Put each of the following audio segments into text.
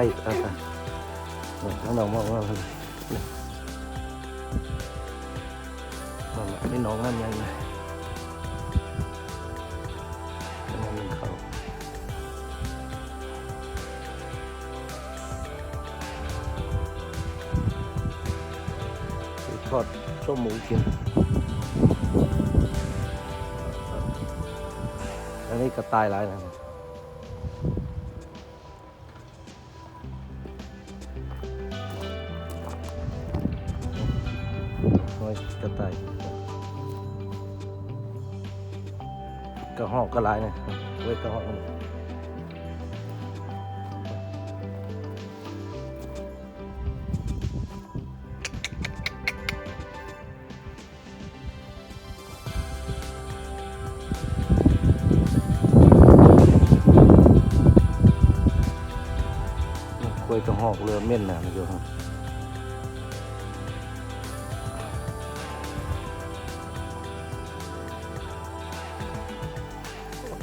ชื่อไล่อะอะทั้งน้องมองว่าเลยมามาไม่น้องนั่นยังไงนั่นเขาทอดส้มหมูกินอันนี้กระต่ายหลายนะน้ อยกระต่ายกระหอกกระลายเนี่ยไว้กระหอกกล้วยกระหอกเรือเม่นนะมันอยู่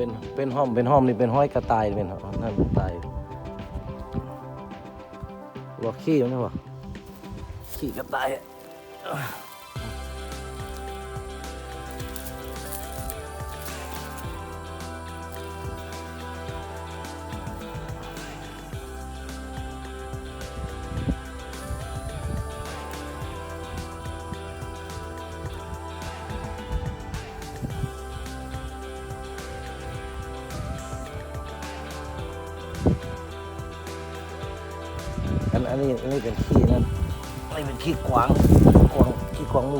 เป็นเป็นห้อมเป็นห้อมนี่เป็นห้อยกระต่ายเป็นห้อมนั่นกระต่ายว่าขี้มันนะวะขี้กระต่าย อันนี้อันนี้เป็นขี้นั่นอันนี้เป็นขี้ขวางขี้ขวางขี้ขวางมู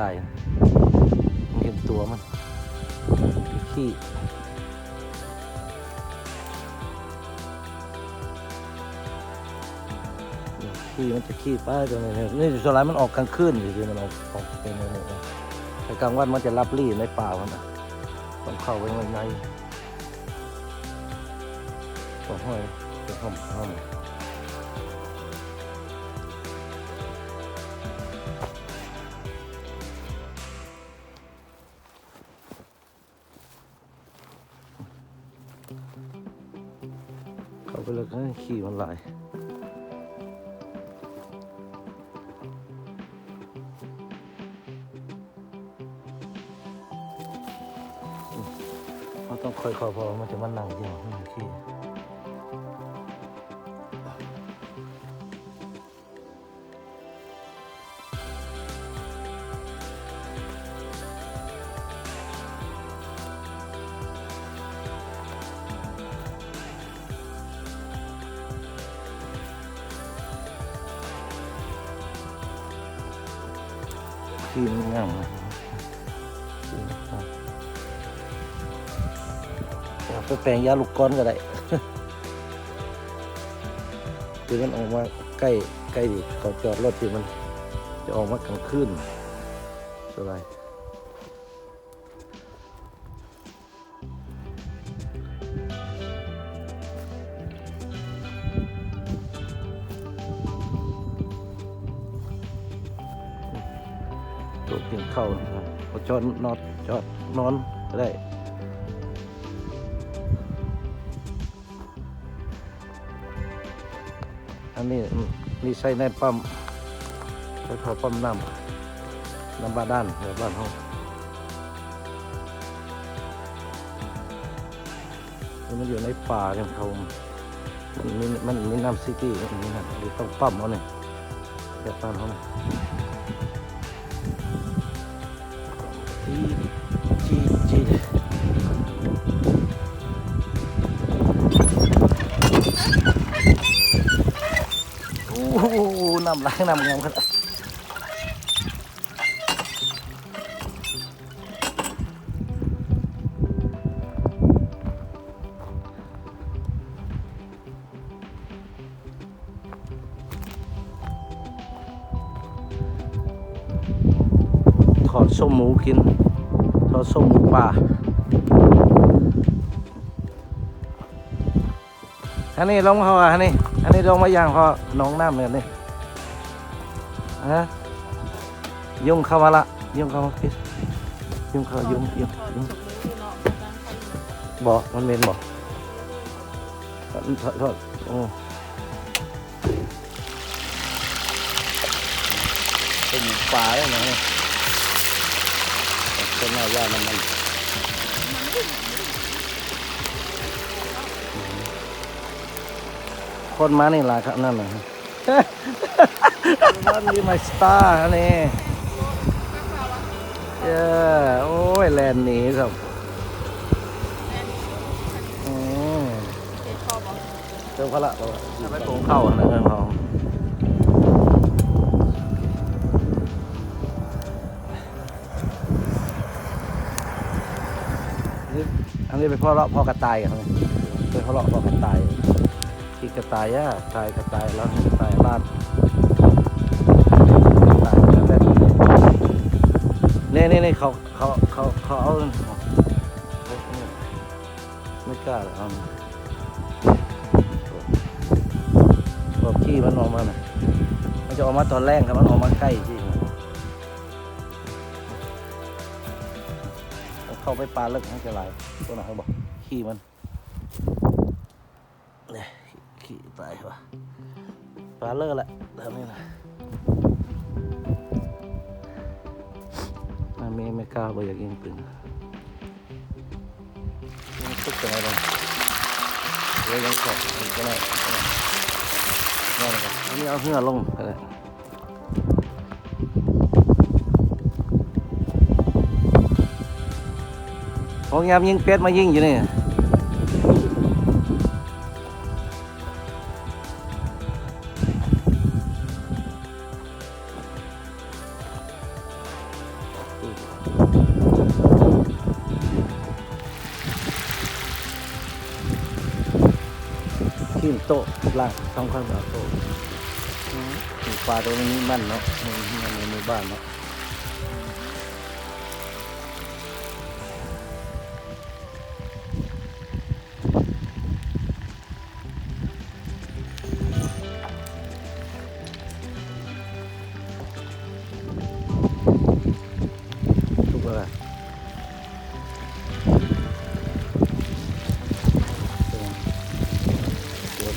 ตายมันเห็นตัวมันขี้ขี้มันจะขี้ป้าจังเลยเนี่ยนี่ส่วนไรมันออกกลางคืนอยู่ดีมันออกออกเป็นอะไรเนี่ยแต่กลางวันมันจะรับรี่ในป่ามันนะต้องเข้าไปข้างในห้อยต้องห้อมห้อม ไปเลยก็ขี่มันไหลายเขาต้องคอยๆพอมันจะมันนั่งเดียวมันขี่ ขี่มันง่ามเลยขี่มันง่าไปแปลงยาลูกก้อนก็ได้คือมันออกมาใกล้ใกล้ดิเขาจอดรถที่มัน จะออกมากลางคืนสบาย กินข้าวนะครับเขาจอดนอนจอดนอนก็ได้อันนี้นี่ใส่ในปั๊มใส่พอปั๊มน้ำน้ำบาดานแถวบ้านเขามันอยู่ในป่ากันเขามันมีมันมีน้ำซิตี้มันมีน้ำมีต้องปั๊มเอาเนี่ยแบบบ้านเขาเนี่ย จีจีจีโอ้โหน้ำล้างน้ำงามขนาด อดส้มหมูกินถอดส้มหมูป่าอันนี้ลงเขาอะอันนี้อันนี้ลงมาอย่างพอน้องน้ำเนี่ยนี่ฮะยุ่งเข้ามาละยุ่งเข้ามาพิษยุ่งเข้ายุ่งยุ่งยุ่งบอกมันเมนบอกถอดถอดอดโอ้เป็นป่าเลยนะเนี่ย เป็นหน้าย่าน้ำมันคนมานี่ล่ะครับนั่นน่ะนั่นนี่มาสตาร์นี่เย้โอ้ยแลนด์นี้ครับเจ้าพระละเราไปโกงเข้าอันนั้นเงินเขา อันนี้เป็นพ่อเลาะพ่อกระต่ายกันครับเป็นพ่อเลาะพ่อกระต่ายที่กระต่ายอะตายกระต่ายแล้วกระต่ายลาดตายแล้วแบบนี่นี่นี่เขาเขาเขาเขาเอาไม่กล้าหรอกเอาบอกขี้มันออกมาน่ะมันจะออกมาตอนแรกครับมันออกมาใกล้จริง เข้าไปปลาเลิกให้จะไหลตัวไหนบอกขี้มันเนี่ยขี่ตายวะปลาเลอร์แหละแบบนี้นะมันไม่ไม่กล้าไปอยากยิงปืนมันตุกกันอะไรบ้างเลยยังขอบก็ได้นั่นแหละครับอันนี้เอาเหือลงก็ได้ พงยามยิงเป็ดมายิงอยู่นี่ขึ้นโต๊ะล่างทำข้าวสารโต๊ะอืมปลาตัวนี้มันเนาะมันมันในหมู่บ้านเนาะ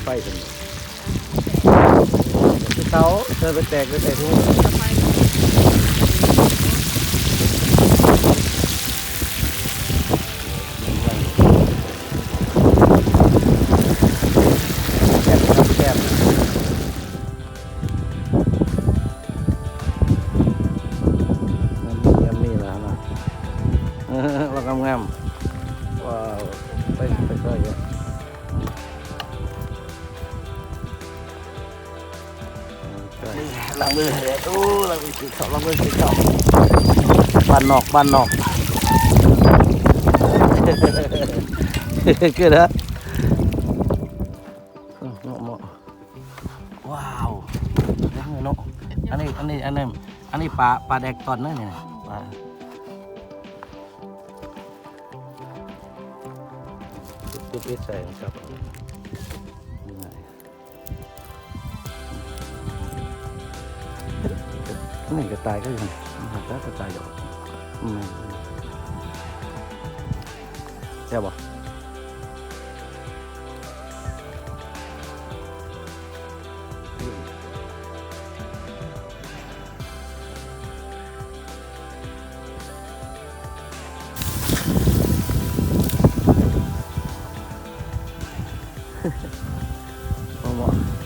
ฟกันเขาเธอไปแตกไปแตกทุกแซ่บครับแซ่บมันมียำมีแล้วนะเรากำงามว้าวไปไปก็เยอะ ล้างมือเลยโอ้ล้างมือสีขาวล้างมือสีขาวบ้านนอกบ้านนอกคือนะว้าวล้างมือเนาะอันนี้อันนี้อันนี้อันนี้ปลาปลาแดกตอนนั่นเนี่ยปลาจุดๆใส่ครับ ไม่ก็ตายก็ยังหักแล้วก็ตายอยู่ไม่ได้บ่好吧。